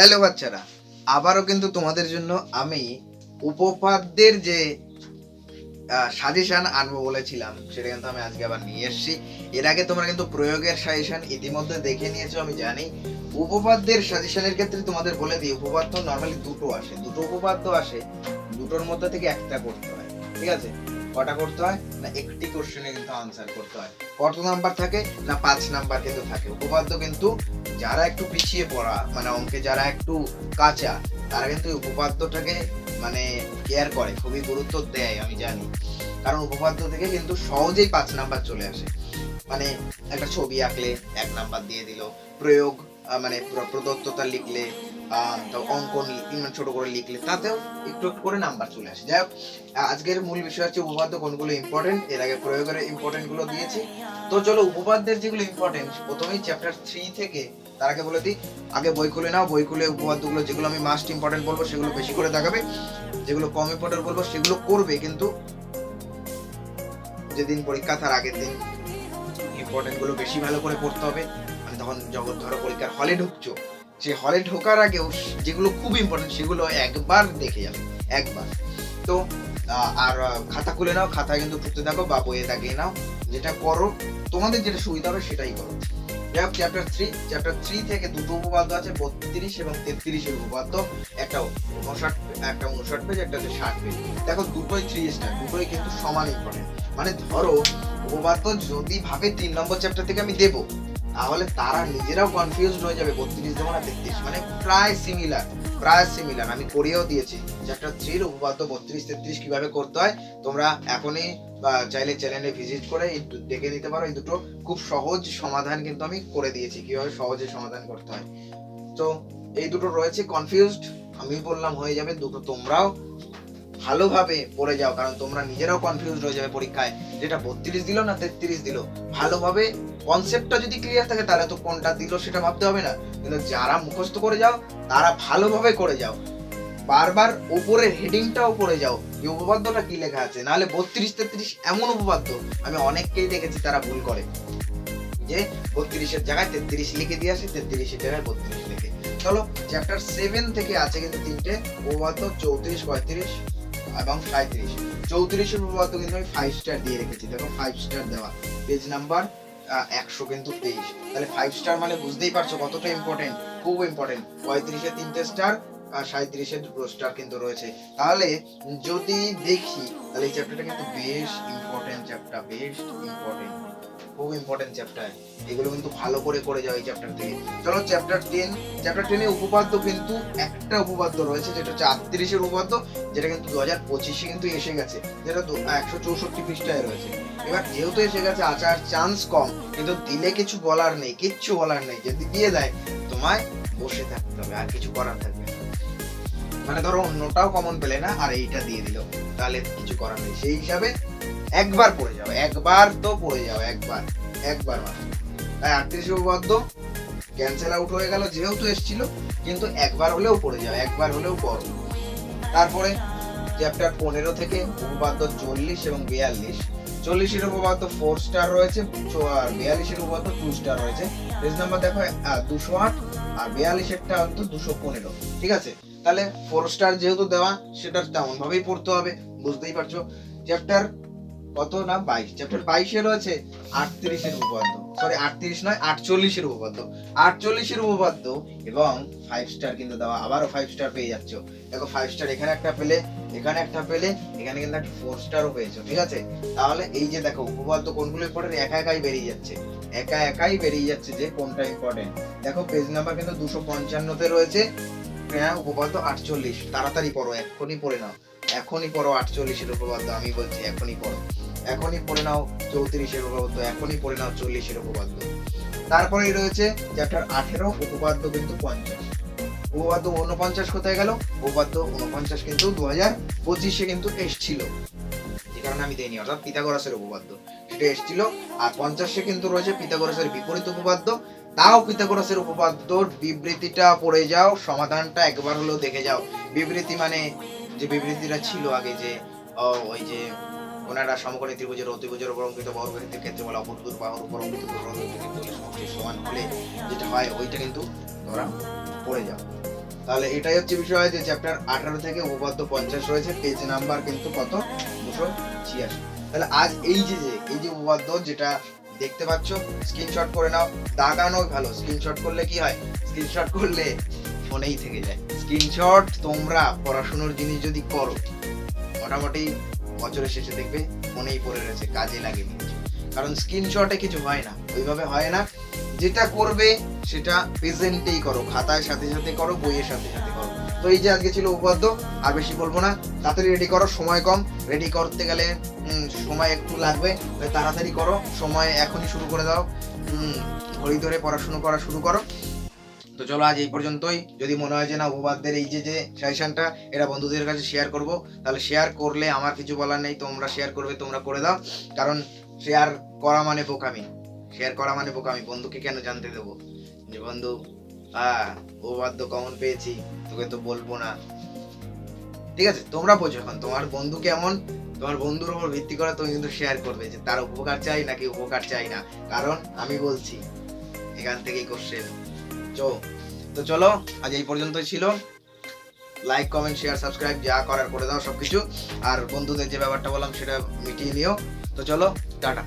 Hello বাচ্চারা, আবারও কিন্তু তোমাদের জন্য আমি উপপাদ্যের যে সাজেশন আনব বলেছিলাম, সেটা কিন্তু আমি আজকে আবার নিয়ে এসেছি। এর আগে তোমরা কিন্তু প্রয়োগের সাজেশন ইতিমধ্যে দেখে নিয়েছো, আমি জানি। উপপাদ্যের সাজেশনের ক্ষেত্রে তোমাদের বলে দিই, উপপাদ্য নর্মালি দুটো আসে, দুটো উপপাদ্য আসে, দুটোর মধ্যে থেকে একটা করতে হয়, ঠিক আছে? কটা করতে হয়? না একটি কোশ্চেনে কিন্তু আনসার করতে হয়। কত নাম্বার থাকে? না পাঁচ নাম্বার কিন্তু থাকে। উপপাদ্য কিন্তু যারা একটু পিছিয়ে পড়া মানে অঙ্কে যারা একটু কাঁচা, তারা কিন্তু উপপাদ্যটাকে মানে কেয়ার করে, খুবই গুরুত্ব দেয়, আমি জানি। কারণ উপপাদ্য থেকে কিন্তু সহজেই পাঁচ নাম্বার চলে আসে। মানে একটা ছবি আঁকলে এক নাম্বার দিয়ে দিল, প্রয়োগ মানে প্রদত্ততা লিখলে মানে ছোট করে লিখলে তাতেও একটু একটু করে নাম্বার চলে আসে। যাই হোক আজকের মূল বিষয় হচ্ছে উপপাদ্য কোনগুলো ইম্পর্টেন্ট এর আগে প্রয়োগের ইম্পর্টেন্টগুলো দিয়েছি। তো চলো উপপাদ্যের যেগুলো ইম্পর্টেন্ট প্রথমেই চ্যাপ্টার থ্রি থেকে তার আগে বলে দিই, আগে বই খুলে নাও, বই খুলে উপপাদ্যগুলো যেগুলো আমি মাস্ট ইম্পর্টেন্ট বলব সেগুলো বেশি করে দেখাবে, যেগুলো কম ইম্পর্টেন্ট বলব সেগুলো করবে কিন্তু যেদিন পরীক্ষা তার আগের দিন ইম্পর্টেন্টগুলো বেশি ভালো করে পড়তে হবে। মানে তখন যখন ধরো পরীক্ষার হলে ঢুকছো সে হলে ঢোকার আগেও যেগুলো খুব ইম্পর্টেন্ট সেগুলো একবার দেখে যাবে একবার। তো আর খাতা খুলে নাও, খাতায় কিন্তু পড়তে থাকো বা বইয়ে দাগিয়ে নাও, যেটা করো, তোমাদের যেটা সুবিধা হবে সেটাই করো। যাই চ্যাপ্টার থ্রি চ্যাপ্টার থ্রি থেকে দুটো উপপাদ্য আছে, বত্রিশ এবং তেত্রিশের উপপাদ্য। একটা উনষাট একটা উনষাট পেজ একটা হচ্ছে ষাট পেজ দেখো, দুটোই থ্রি স্টার দুটোই কিন্তু সমান ইম্পর্টেন্ট মানে ধরো, উপপাদ্য যদি ভাবে তিন নম্বর চ্যাপ্টার থেকে আমি দেবো তাহলে তারা নিজেরাও কনফিউজ হয়ে যাবে, বত্রিশ দেবো না তেত্রিশ মানে প্রায় সিমিলার প্রায় সিমিলার আমি করিয়েও দিয়েছি চ্যাপ্টার থ্রির উপপাদ্য বত্রিশ, তেত্রিশ কীভাবে করতে হয়, তোমরা এখনই, বা চাইলে চ্যানেলে ভিজিট করে দেখে নিতে পারো। এই দুটো খুব সহজ সমাধান কিন্তু আমি করে দিয়েছি, কীভাবে সহজে সমাধান করতে হয়। তো এই দুটো রয়েছে কনফিউজড আমি বললাম হয়ে যাবে, দুটো তোমরাও ভালোভাবে পড়ে যাও, কারণ তোমরা নিজেরাও কনফিউজ হয়ে যাবে পরীক্ষায়। যেটা বত্রিশ দিল না তেত্রিশ দিল? ভালোভাবে কনসেপ্টটা যদি ক্লিয়ার থাকে, তাহলে তো কোনটা দিল সেটা ভাবতে হবে না। কিন্তু যারা মুখস্থ করে যাও, তারা ভালোভাবে করে যাও। বারবার উপরের হেডিংটাও পড়ে যাও, যে উপপাদ্যটা কি লেখা আছে। নাহলে বত্রিশ তেত্রিশ এমন উপপাদ্য, আমি অনেককেই দেখেছি তারা ভুল করে। যে বত্রিশের জায়গায় তেত্রিশ লিখে দিয়ে আসে, তেত্রিশের জায়গায় বত্রিশ লিখে। চলো চ্যাপ্টার সেভেন থেকে আছে কিন্তু তিনটে, উপপাদ্য চৌত্রিশ পঁয়ত্রিশ। এবং সাঁত্রিশ চৌত্রিশের উপপাদ্য কিন্তু আমি ফাইভ স্টার দিয়ে রেখেছি। দেখো ফাইভ স্টার দেওয়া। পেজ নাম্বার একশো কিন্তু তেইশ। তাহলে ফাইভ স্টার মানে বুঝতেই পারছ কতটা ইম্পর্টেন্ট খুব ইম্পর্টেন্ট পঁয়ত্রিশে তিনটে স্টার আর সাঁত্রিশে দুটো স্টার কিন্তু রয়েছে। তাহলে যদি দেখি, তাহলে এই চ্যাপ্টারটা কিন্তু বেশ ইম্পর্টেন্ট চ্যাপ্টার বেশ ইম্পর্টেন্ট খুব ইম্পর্টেন্ট চ্যাপ্টার এগুলো কিন্তু ভালো করে করে যাও এই চ্যাপ্টার থেকে। চলো চ্যাপ্টার টেন চ্যাপ্টার টেনে উপপাদ্য কিন্তু একটা উপপাদ্য রয়েছে, যেটা হচ্ছে আটত্রিশের উপপাদ্য, যেটা কিন্তু দু হাজার পঁচিশে কিন্তু এসে গেছে, যেটা একশো চৌষট্টি পৃষ্ঠায় রয়েছে। এবার যেহেতু এসে গেছে, আচার চান্স কম, কিন্তু দিলে কিছু বলার নেই, কিচ্ছু বলার নেই। যদি দিয়ে দেয়, তোমায় বসে থাকতে হবে, আর কিছু করার থাকবে মানে ধরো অন্যটাও কমন পেলে না, আর এইটা দিয়ে দিল, তাহলে কিছু করার নেই। সেই হিসাবে একবার পড়ে যাও, একবার তো পড়ে যাও, একবার একবার মাত্র। তাই আটত্রিশ উপপাদ্য ক্যান্সেল আউট হয়ে গেল, যেহেতু এসেছিল, কিন্তু একবার হলেও পড়ে যাও, একবার হলেও পড়ো। তারপরে চ্যাপ্টার পনেরো থেকে উপপাদ্য চল্লিশ এবং বিয়াল্লিশ। চল্লিশের উপপাদ্য ফোর স্টার রয়েছে বিয়াল্লিশের উপপাদ্য টু স্টার রয়েছে। পেজ নাম্বার দেখো দুশো আট, আর বিয়াল্লিশেরটা অন্তত দুশো পনেরো। ঠিক আছে? তাহলে ফোর স্টার যেহেতু দেওয়া, সেটা তেমন ভাবেই পড়তে হবে, বুঝতেই পারছ? চ্যাপ্টার কত না বাইশ? চ্যাপ্টার বাইশে রয়েছে আটত্রিশের উপপাদ্য। সরি আটত্রিশ নয়, আটচল্লিশের উপপাদ্য। আটচল্লিশের উপপাদ্য এবং ফাইভ স্টার কিন্তু দেওয়া, আবারও ফাইভ স্টার পেয়ে যাচ্ছ। দেখো ফাইভ স্টার এখানে একটা পেলে, এখানে একটা পেলে, এখানে কিন্তু একটা ফোর স্টারও পেয়েছ, ঠিক আছে? তাহলে এই যে দেখো, উপপাদ্য কোনগুলো ইম্পর্টেন্ট একা একাই বেরিয়ে যাচ্ছে। একা একাই বেরিয়ে যাচ্ছে যে কোনটা ইম্পর্টেন্ট দেখো পেজ নাম্বার কিন্তু দুশো পঞ্চান্নতে রয়েছে। হ্যাঁ উপপাদ্য আটচল্লিশ। তাড়াতাড়ি পড়ো এখনই পড়ে নাও। এখনই পড়ো আটচল্লিশের উপপাদ্য, আমি বলছি এখনই পড়ো। এখনই পড়ে নাও চৌত্রিশের উপপাদ্য, এখনই পড়ে নাও চল্লিশের উপপাদ্য। তারপরেই রয়েছে চ্যাপ্টার আঠেরো, উপপাদ্য কিন্তু পঞ্চাশ। উপপাদ্য উনপঞ্চাশ কোথায় গেল? উপপাদ্য উনপঞ্চাশ কিন্তু দু হাজার পঁচিশে কিন্তু এসছিল। যে কারণে আমি দেইনি, অর্থাৎ পিথাগোরাসের উপপাদ্য। সেটা এসছিল, আর পঞ্চাশে কিন্তু রয়েছে পিথাগোরাসের বিপরীত উপপাদ্য। তাও পিথাগোরাসের উপপাদ্যর বিবৃতিটা পড়ে যাও, সমাধানটা একবার হলেও দেখে যাও। বিবৃতি মানে যে বিবৃতিটা ছিল আগে যে ওই যে ওনারা সমকোণী ত্রিভুজের অতিভুজের উপর অঙ্কিত বর্গক্ষেত্রের ক্ষেত্রে বলা অপরদূর বাহুর উপর অঙ্কিত সমান হলে যেটা হয়, ওইটা কিন্তু তোমরা পড়ে যাও তাহলে এটাই হচ্ছে বিষয় যে চ্যাপ্টার আঠারো থেকে উপপাদ্য পঞ্চাশ রয়েছে পেজ নাম্বার কিন্তু কত? দুশো ছিয়াশি। তাহলে আজ এই যে যে এই যে উপপাদ্য যেটা দেখতে পাচ্ছ স্ক্রিনশট করে নাও। দাগানো ভালো। স্ক্রিনশট করলে কি হয়? স্ক্রিনশট করলে ফোনেই থেকে যায়। স্ক্রিনশট তোমরা পড়াশুনোর জিনিস যদি করো, মোটামুটি বছরের শেষে দেখবে ফোনেই পড়ে রয়েছে, কাজে কিছু। কারণ স্ক্রিনশটে কিছু হয় না, ওইভাবে হয় না। যেটা করবে সেটা প্রেজেন্টেই করো, খাতায় সাথে সাথে করো, বইয়ের সাথে সাথে করো। তো এই যে আজকে ছিল উপাদ্য আর বেশি বলব না, তাড়াতাড়ি রেডি করো, সময় কম। রেডি করতে গেলে সময় একটু লাগবে, তাড়াতাড়ি করো, সময় এখনই শুরু করে দাও। ঘড়ি ধরে পড়াশুনো করা শুরু করো। তো চলো আজ এই পর্যন্তই। যদি মনে হয় যে না উপবাদ্যের এই যে যে সাজেশনটা এটা বন্ধুদের কাছে শেয়ার করব। তাহলে শেয়ার করলে আমার কিছু বলার নেই, তোমরা শেয়ার করবে, তোমরা করে দাও। কারণ শেয়ার করা মানে বোকামি। শেয়ার করা মানে বোকামি। বন্ধুকে কেন জানতে দেবো? যে বন্ধু হ্যাঁ উপবাদ্য কমন পেয়েছি, তোকে তো বলব না। ঠিক আছে, তোমরা বোঝো এখন, তোমার বন্ধু কেমন? তোমার বন্ধুর উপর ভিত্তি করে তুমি কিন্তু শেয়ার করবে যে তার উপকার চাই নাকি উপকার চাই না। কারণ আমি বলছি, এখান থেকেই কোশ্চেন চো তো চলো, আজ এই পর্যন্তই ছিল। লাইক কমেন্ট শেয়ার সাবস্ক্রাইব যা করার করে দাও সব কিছু আর বন্ধুদের যে ব্যাপারটা বললাম সেটা মিটিয়ে নিও। তো চলো, টাটা।